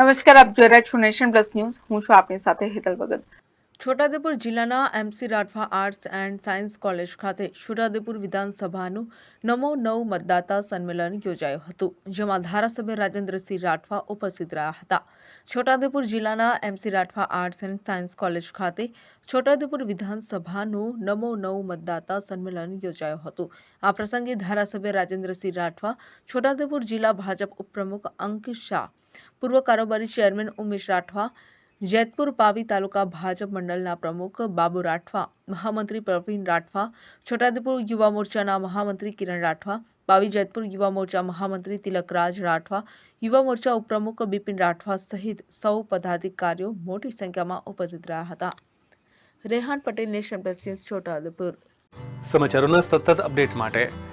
નમસ્કાર આપ જોઈ રહ્યા છો નેશન પ્લસ ન્યૂઝ હું છું આપની સાથે હેતલ ભગત છોટાઉદેપુર જિલ્લાના MC Rathwa arts and science college ખાતે છોટાઉદેપુર વિધાનસભાનું નમો નવ મતદાતા સંમેલન યોજાયું હતું જેમાં ધારાસભ્ય રાજેન્દ્રસિંહ રાઠવા ઉપસ્થિત રહ્યા હતા છોટાઉદેપુર જિલ્લાના MC Rathwa arts and science college ખાતે છોટાઉદેપુર વિધાનસભાનું નમો નવ મતદાતા સંમેલન યોજાયું હતું આ પ્રસંગે ધારાસભ્ય રાજેન્દ્રસિંહ રાઠવા છોટાઉદેપુર જિલ્લા ભાજપ ઉપપ્રમુખ અંકિત શાહ પૂર્વ કારોબારી ચેરમેન ઉમેશ રાઠવા, જેતપુર પાવી તાલુકા ભાજપ મંડળના પ્રમુખ બાબુ રાઠવા, મહામંત્રી પ્રવીણ રાઠવા, છોટાઉદેપુર યુવા મોરચાના મહામંત્રી કિરણ રાઠવા, પાવી જેતપુર યુવા મોરચા મહામંત્રી તિલકરાજ રાઠવા, યુવા મોરચા ઉપપ્રમુખ બિપિન રાઠવા સહિત સૌ પદાધિકારીઓ મોટી સંખ્યામાં ઉપસ્થિત રહ્યા હતા. Rehan Patel Nation Plus News, Chhotaudepur. સમાચારોના સતત અપડેટ માટે